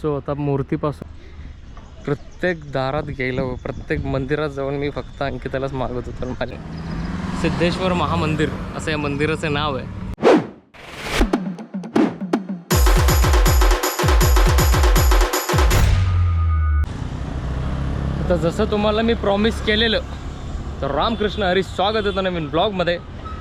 So आता मूर्तीपासून. प्रत्येक दारात गेलो प्रत्येक मंदिरात जाऊन मी फक्त अंकितालाच मागत होतो आणि सिद्धेश्वर महामंदिर असं या मंदिराचं नाव आहे. आता जसं तुम्हाला मी प्रॉमिस केलेलं तर रामकृष्ण हरी स्वागत येतं नवीन ब्लॉगमध्ये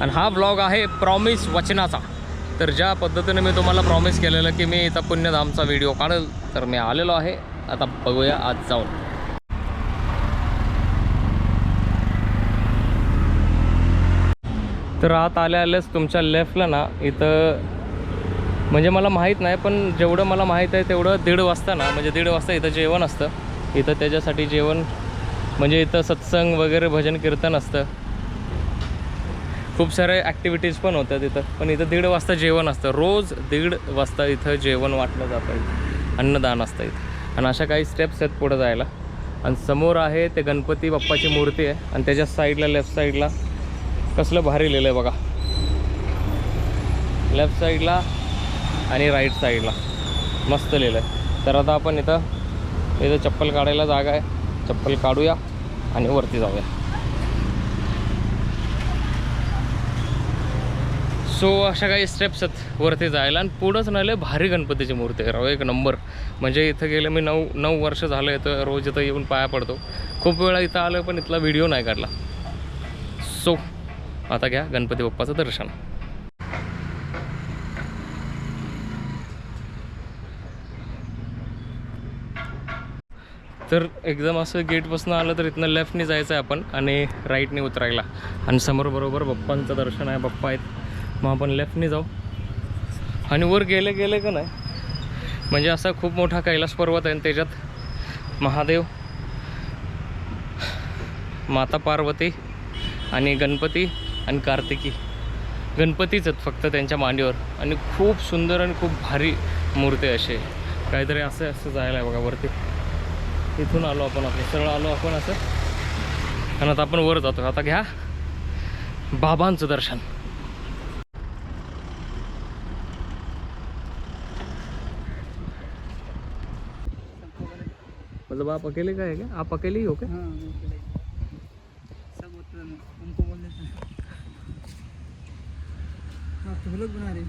आणि हा ब्लॉग आहे प्रॉमिस वचनाचा. तर ज्या पद्धतीने मी तुम्हाला प्रॉमिस केलेलं की मी इथं पुण्यधामचा व्हिडिओ काढेल तर मी आलेलो आहे. आता बघूया आज जाऊन. तर आत आल्या आल्याच तुमच्या लेफ्टला ना इथं म्हणजे मला माहीत नाही पण जेवढं मला माहीत आहे तेवढं दीड वाजता ना म्हणजे दीड वाजता इथं जेवण असतं. इथं त्याच्यासाठी जेवण म्हणजे इथं सत्संग वगैरे भजन कीर्तन असतं. खूप सारे ॲक्टिव्हिटीज पण होत्या तिथं पण इथं दीड वाजता जेवण असतं. रोज दीड वाजता इथं जेवण वाटलं जातं इथं. अन्नदान असतं इथं. आणि अशा काही स्टेप्स आहेत पुढं जायला. आणि समोर आहे ते गणपती बाप्पाची मूर्ती आहे. आणि त्याच्या साईडला लेफ्ट साईडला कसलं भारी लिहिलं आहे बघा लेफ्ट साईडला आणि राईट साईडला मस्त लिहिलं आहे तर आता आपण इथं इथं चप्पल काढायला जागा आहे. चप्पल काढूया आणि वरती जाऊया. सो अशा काही स्टेप्स आहेत वरती जायला. आणि पुढंच नाही भारी गणपतीची मूर्ती आहे राव. एक नंबर म्हणजे इथं गेलं मी नऊ नऊ वर्ष झालं इथं. रोज इथं येऊन पाया पडतो. खूप वेळा इथं आलं पण इथला व्हिडिओ नाही काढला. सो आता घ्या गणपती बाप्पाचं दर्शन. तर एकदम असं गेटपासून आलं तर इथनं लेफ्टने जायचं आहे आपण आणि राईटने उतरायला. आणि समोर बरोबर बाप्पांचं दर्शन आहे. बाप्पा आहेत. मग आपण लेफ्टने जाऊ. आणि वर गेले गेले का नाही? म्हणजे असा खूप मोठा कैलास पर्वत आहे आणि त्याच्यात महादेव माता पार्वती आणि गणपती आणि कार्तिकी. गणपतीच आहेत फक्त त्यांच्या मांडीवर. आणि खूप सुंदर आणि खूप भारी मूर्ती असे काहीतरी असं असं जायला आहे बघा वरती. इथून आलो आपण आपण सरळ आलो आपण असं. आणि आता आपण वर जातो. आता घ्या. बाबांचं दर्शन. मतलब आप अकेले का है क्या? आप अकेले ही हो क्या? हाँ सब उनको बोल देते हैं। तो लोग बना रहे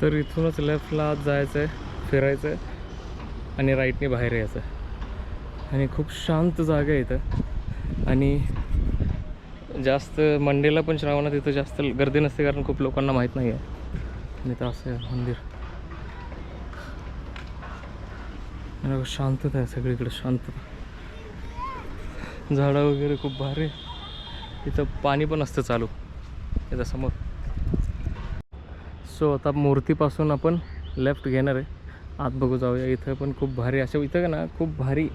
तर इथूनच लेफ्टला जायचं आहे फिरायचं आहे आणि राईटने बाहेर यायचं आहे. आणि खूप शांत जागा आहे इथं. आणि जास्त मंडेला पण श्रावणात इथं जास्त गर्दी नसते कारण खूप लोकांना माहीत नाही आहे आणि इथं असं आहे मंदिर आणि बघा, शांतता आहे सगळीकडे शांतता. झाडं वगैरे खूप भारी. इथं पाणी पण असतं चालू. इथं समोर. सो आता मूर्तीपासून आपण लेफ्ट घेणार आहे. आत बघू जाऊया. इथं पण खूप भारी असे इथं का ना खूप भारी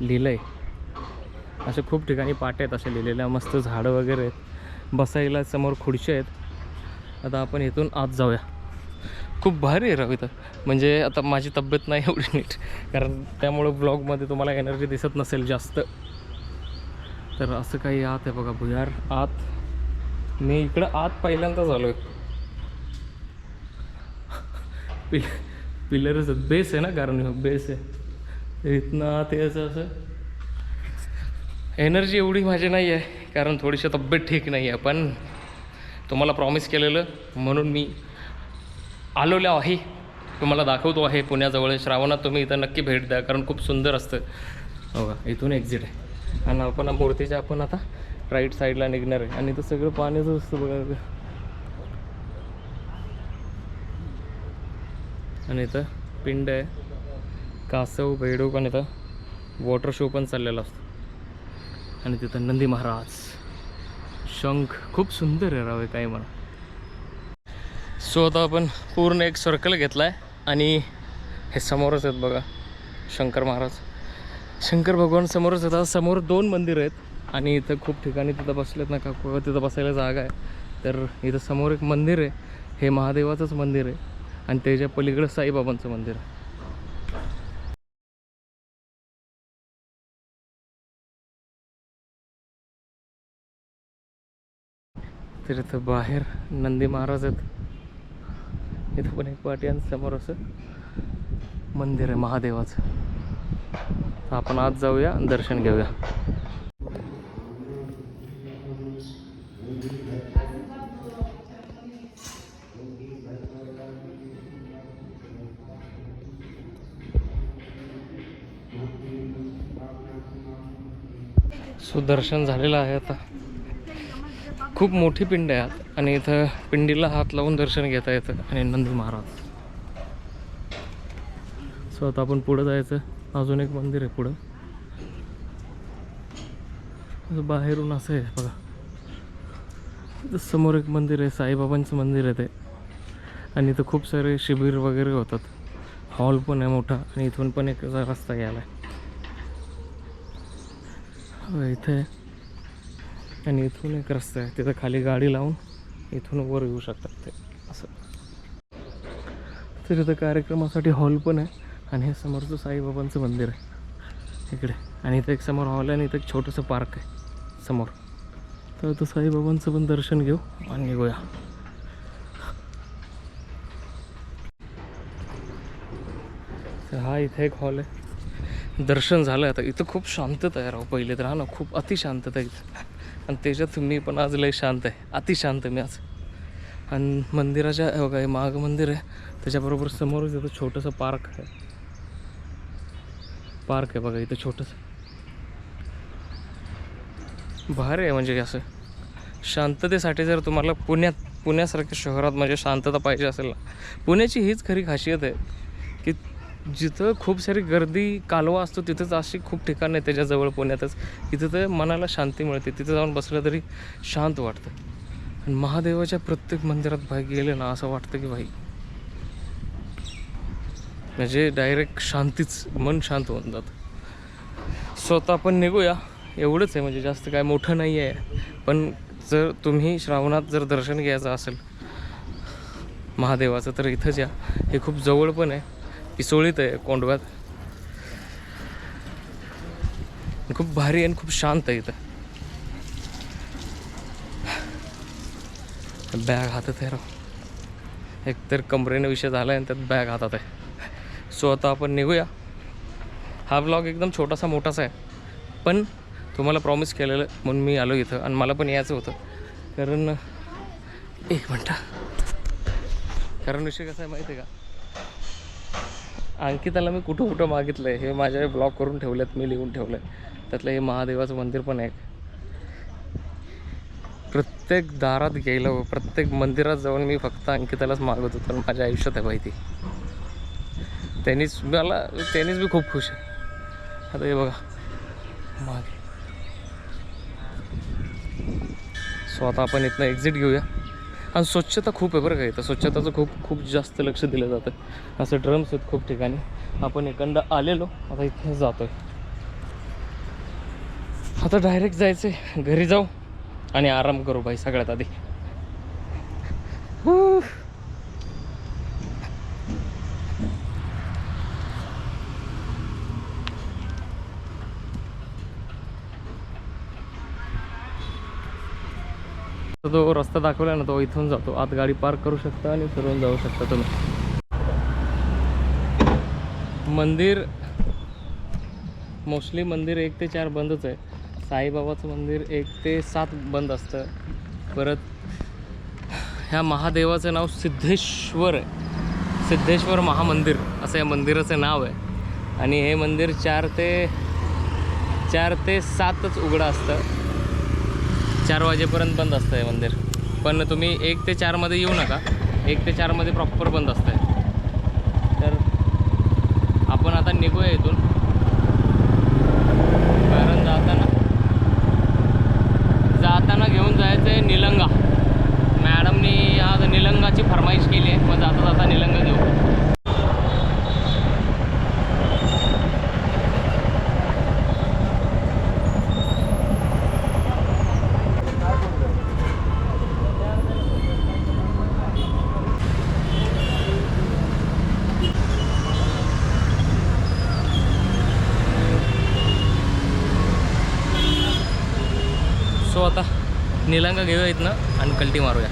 लिहिलं आहे. असे खूप ठिकाणी पाट्या आहेत असे लिहिलेल्या मस्त झाडं वगैरे आहेत. बसायला समोर खुर्च्या आहेत. आता आपण इथून आत जाऊया. खूप भारी आहे राव तर. म्हणजे आता माझी तब्येत नाही एवढी नीट. कारण त्यामुळं ब्लॉगमध्ये तुम्हाला एनर्जी दिसत नसेल जास्त. तर असं काही आत आहे बघा भुयार आत. मी इकडं आत पहिल्यांदाच आलो आहे पिल पिलरच बेस आहे ना कारण बेस आहे. इथनं आत यायचं असं. एनर्जी एवढी माझी नाही आहे. कारण थोडीशी तब्येत ठीक नाही आहे. पण तुम्हाला प्रॉमिस केलेलं म्हणून मी आलेलो आहे. तुम्हाला दाखवतो आहे पुण्याजवळ. श्रावणात तुम्ही इथं नक्की भेट द्या कारण खूप सुंदर असतं. हो का? इथून एक्झिट आहे. आणि आपण मूर्तीच्या आपण आता राईट साईडला निघणार आहे. आणि इथं सगळं पाण्याचं असतं बघा. आणि इथं पिंड आहे. कासव बेडूक आणि इथं वॉटर शो पण चाललेला असतो. आणि तिथं नंदी महाराज. शंख. खूप सुंदर आहे राव काय म्हणा. सो आता आपण पूर्ण एक सर्कल घेतला आहे आणि हे समोरच आहेत बघा शंकर महाराज. शंकर भगवान समोरच येतात समोर दोन मंदिर आहेत आणि इथं खूप ठिकाणी तिथं बसलेत ना का तिथं बसायला जागा आहे. तर इथं समोर एक मंदिर आहे. हे महादेवाचंच मंदिर आहे. आणि त्याच्या पलीकडं साईबाबांचं मंदिर आहे. तर इथं बाहेर नंदी महाराज आहेत. इथं पण एक पाटी आणि समोर असं मंदिर आहे महादेवाचं. तर आपण आज जाऊया दर्शन घेऊया. सो दर्शन झालेलं आहे आता. खूप मोठी पिंड आहे आत. आणि इथं पिंडीला हात लावून दर्शन घेता येतं आणि नंदी महाराज. सो आता आपण पुढं जायचं. अजून एक मंदिर आहे पुढं. असं बाहेरून असं आहे बघा. इथं समोर एक मंदिर आहे साईबाबांचं मंदिर आहे ते. आणि इथं खूप सारे शिबिर वगैरे होतात. हॉल पण आहे मोठा आणि इथून पण एक असा रस्ता गेला आहे हो, इथे आणि इथून एक रस्ता आहे. तिथं खाली गाडी लावून इथून वर येऊ शकतात ते. असं. तर इथं कार्यक्रमासाठी हॉल पण आहे आणि हे समोरचं साईबाबांचं मंदिर आहे. इकडे. आणि इथं एक समोर हॉल आहे आणि इथं एक छोटंसं पार्क आहे. समोर. तर तो साईबाबांचं पण दर्शन घेऊ आणि निघूया. तर हा इथे एक हॉल आहे. दर्शन झालं आता. इथं खूप शांतता आहे राव. पहिले तर हा ना खूप अतिशांतता इथं. आणि त्याच्यात मी पण आज लय शांत आहे. अतिशांत मी आज. आणि मंदिराच्या बघा हे माग मंदिर आहे. त्याच्याबरोबर समोरच इथं छोटंसं पार्क आहे. पार्क आहे बघा इथं छोटंसं. भारी आहे म्हणजे असं. शांततेसाठी जर तुम्हाला पुण्यात पुण्यासारख्या शहरात म्हणजे शांतता पाहिजे असेल ना पुण्याची हीच खरी खासियत आहे. जिथं खूप सारी गर्दी कालवा असतो तिथंच अशी खूप ठिकाणं आहे त्याच्याजवळ पुण्यातच. तिथं तर मनाला शांती मिळते. तिथं जाऊन बसलं तरी शांत वाटतं. आणि महादेवाच्या प्रत्येक मंदिरात भाई गेले ना असं वाटतं की भाई म्हणजे डायरेक्ट शांतीच मन शांत होऊन जातं. स्वतः आपण निघूया. एवढंच आहे म्हणजे जास्त काय मोठं नाही आहे. पण जर तुम्ही श्रावणात जर दर्शन घ्यायचं असेल महादेवाचं तर इथंच या. हे खूप जवळ पण आहे. पिसोळीत आहे कोंडव्यात. खूप भारी आहे आणि खूप शांत आहे इथं. बॅग हातात आहे राव एकतर कमरेने विषय झाला आहे आणि त्यात बॅग हातात आहे. सो आता आपण निघूया. हा ब्लॉग एकदम छोटासा मोठासा आहे. पण तुम्हाला प्रॉमिस केलेलं म्हणून मी आलो इथं आणि मला पण यायचं होतं. कारण एक मिनटं. कारण विषय कसा आहे माहिती आहे का? अंकिताला मी कुठं कुठं मागितलं आहे हे माझ्या ब्लॉग करून ठेवलेत मी लिहून ठेवलं आहे त्यातलं हे महादेवाचं मंदिर पण आहे प्रत्येक दारात गेलं प्रत्येक मंदिरात जाऊन मी फक्त अंकितालाच मागत होतो माझ्या आयुष्यात आहे माहिती त्यांनीच मला त्यांनीच मी खूप खुश आहे. आता हे बघा. मागे. स्वतः आपण इथनं एक्झिट घेऊया. आणि स्वच्छता खूप आहे बरं का इथं. स्वच्छताचं खूप खूप जास्त लक्ष दिलं जातं. असं ड्रम्स आहेत खूप ठिकाणी. आपण एकंद आलेलो आता इथे जातोय. आता डायरेक्ट जायचं घरी जाऊ आणि आराम करू भाई सगळ्यात आधी. तर तो रस्ता दाखवला ना तो इथून जातो. आत गाडी पार्क करू शकता आणि फिरून जाऊ शकता तुम्ही. मंदिर मोस्टली मंदिर एक ते चार बंदच आहे. साईबाबाचं मंदिर एक ते सात बंद असतं. परत ह्या महादेवाचं नाव सिद्धेश्वर आहे. सिद्धेश्वर महामंदिर असं या मंदिराचं नाव आहे. आणि हे मंदिर चार ते चार ते सातच उघडं असतं. चार वाजेपर्यंत बंद असतं आहे मंदिर. पण तुम्ही एक ते चारमध्ये येऊ नका. एक ते चारमध्ये प्रॉपर बंद असतं आहे तर आपण आता निघूया इथून. कारण जाताना. जाताना घेऊन जायचं आहे निलंगा. मॅडमनी आज निलंगाची फरमाईश केली आहे. मग जाता जाता निलंगा घेऊ. सो आता निलंगा घेऊया इथनं आणि कल्टी मारूया.